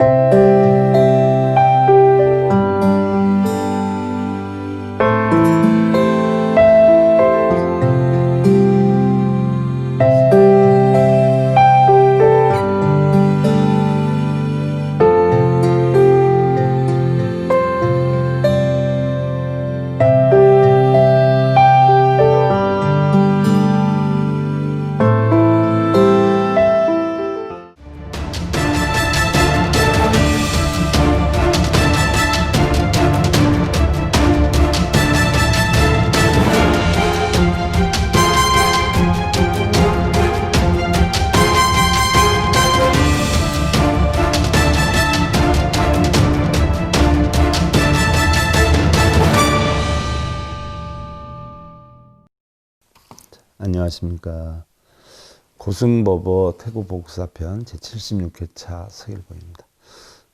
you 안녕하십니까. 고승버버 태고 복사편 제76회차 서일보입니다.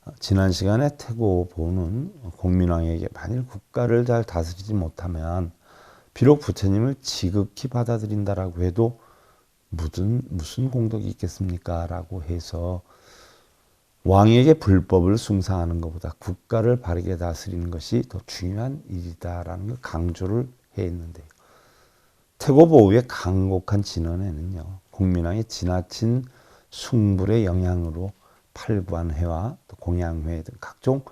어, 지난 시간에 태고 보는 공민왕에게 만일 국가를 잘 다스리지 못하면 비록 부처님을 지극히 받아들인다라고 해도 무슨, 무슨 공덕이 있겠습니까? 라고 해서 왕에게 불법을 숭상하는 것보다 국가를 바르게 다스리는 것이 더 중요한 일이다라는 걸 강조를 해 있는데요. 태고보우의 강곡한 진언에는요, 공민왕의 지나친 숭불의 영향으로 팔관회와 또 공양회 등 각종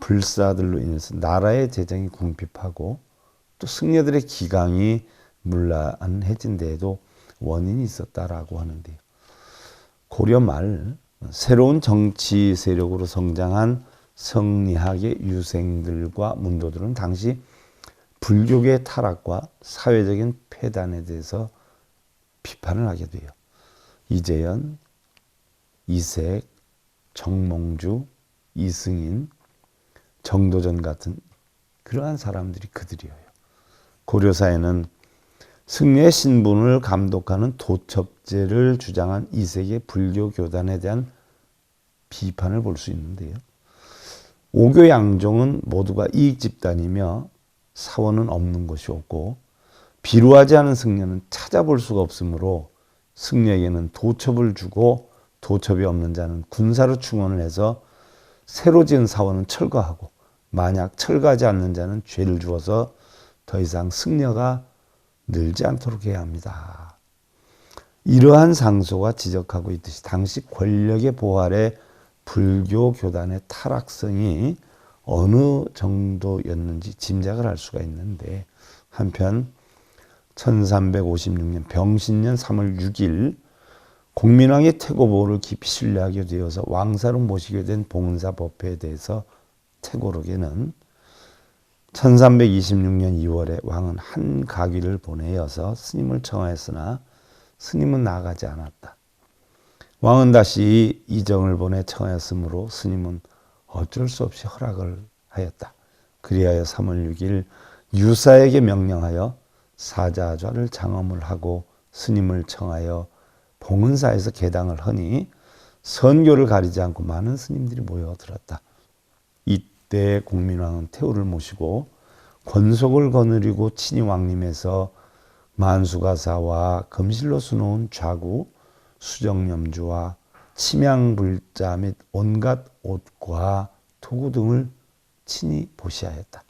불사들로 인해서 나라의 재정이 궁핍하고 또 승려들의 기강이 문란해진 데에도 원인이 있었다라고 하는데요. 고려 말 새로운 정치 세력으로 성장한 성리학의 유생들과 문도들은 당시 불교계의 타락과 사회적인 폐단에 대해서 비판을 하게 돼요. 이재현, 이색, 정몽주, 이승인, 정도전 같은 그러한 사람들이 그들이에요. 고려사에는 승려의 신분을 감독하는 도첩제를 주장한 이색의 불교 교단에 대한 비판을 볼 수 있는데요. 오교 양종은 모두가 이익 집단이며 사원은 없는 것이 없고 비루하지 않은 승려는 찾아볼 수가 없으므로 승려에게는 도첩을 주고 도첩이 없는 자는 군사로 충원을 해서 새로 지은 사원은 철거하고 만약 철거하지 않는 자는 죄를 주어서 더 이상 승려가 늘지 않도록 해야 합니다. 이러한 상소가 지적하고 있듯이 당시 권력의 보활에 불교 교단의 타락성이 어느 정도였는지 짐작을 할 수가 있는데 한편 1356년 병신년 3월 6일 공민왕의 태고보를 깊이 신뢰하게 되어서 왕사로 모시게 된 봉은사 법회에 대해서 태고록에는 1326년 2월에 왕은 한 가귀를 보내어서 스님을 청하였으나 스님은 나가지 않았다. 왕은 다시 이정을 보내 청하였으므로 스님은 어쩔 수 없이 허락을 하였다. 그리하여 3월 6일 유사에게 명령하여 사자좌를 장엄을 하고 스님을 청하여 봉은사에서 개당을 하니 선교를 가리지 않고 많은 스님들이 모여들었다. 이때 공민왕은 태우를 모시고 권속을 거느리고 친히 왕림에서 만수가사와 금실로 수놓은 좌구, 수정염주와 침양불자 및 온갖 옷과 도구 등을 친히 보시하였다.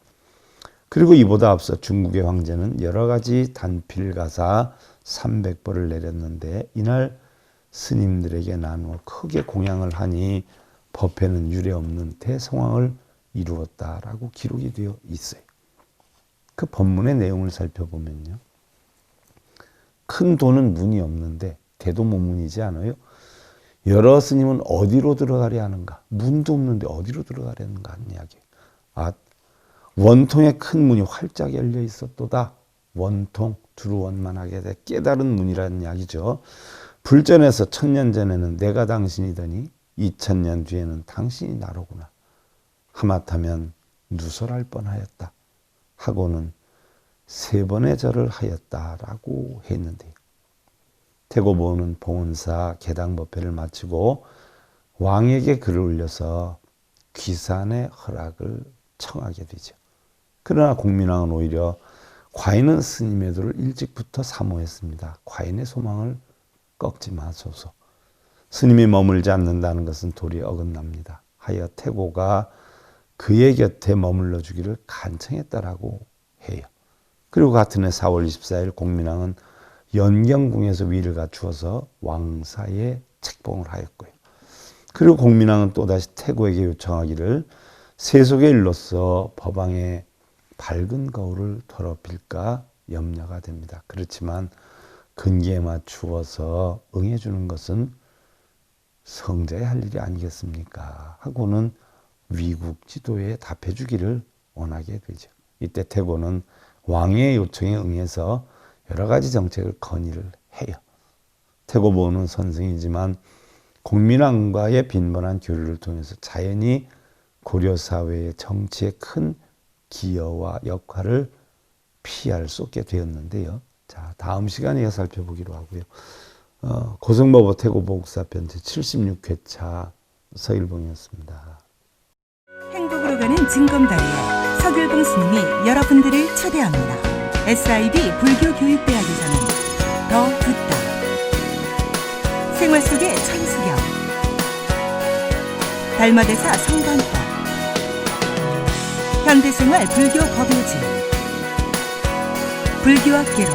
그리고 이보다 앞서 중국의 황제는 여러 가지 단필가사 300벌을 내렸는데 이날 스님들에게 나누어 크게 공양을 하니 법회는 유례 없는 대성황을 이루었다라고 기록이 되어 있어요. 그 법문의 내용을 살펴보면요. 큰 돈은 문이 없는데 대도문문이지 않아요? 여러 스님은 어디로 들어가려 하는가? 문도 없는데 어디로 들어가려는가 하는 이야기. 아, 원통의 큰 문이 활짝 열려 있었도다. 원통, 두루원만하게 돼 깨달은 문이라는 이야기죠. 불전에서 천년 전에는 내가 당신이더니 이천년 뒤에는 당신이 나로구나. 하마터면 누설할 뻔하였다. 하고는 세 번의 절을 하였다라고 했는데 태고보는 봉은사 개당 법회를 마치고 왕에게 글을 올려서 귀산의 허락을 청하게 되죠. 그러나 공민왕은 오히려 과인은 스님의 도를 일찍부터 사모했습니다. 과인의 소망을 꺾지 마소서. 스님이 머물지 않는다는 것은 도리 어긋납니다. 하여 태고가 그의 곁에 머물러 주기를 간청했다라고 해요. 그리고 같은 해 4월 24일 공민왕은 연경궁에서 위를 갖추어서 왕사에 책봉을 하였고요. 그리고 공민왕은 또다시 태고에게 요청하기를 세속의 일로서 법왕의 밝은 거울을 더럽힐까 염려가 됩니다. 그렇지만 근기에 맞추어서 응해주는 것은 성자의 할 일이 아니겠습니까? 하고는 위국 지도에 답해주기를 원하게 되죠. 이때 태고는 왕의 요청에 응해서 여러 가지 정책을 건의를 해요. 태고보는 선생이지만 공민왕과의 빈번한 교류를 통해서 자연히 고려 사회의 정치에 큰 기여와 역할을 피할 수 없게 되었는데요. 자, 다음 시간에 살펴보기로 하고요. 어, 고성버버 태고복사편 제76회차 서일봉이었습니다. 행복으로 가는 진검다리에 서글봉 스님이 여러분들을 초대합니다. SIB 불교교육대학에서는 더 듣다. 생활 속의 천수경. 달마대사 성관법. 현대생활 불교 법요지. 불교학 개론.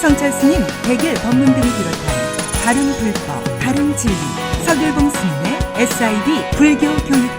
성찰 스님 백일 법문 등을 비롯한 다른 불법, 다른 진리. 서글봉 스님의 SIB 불교 교육대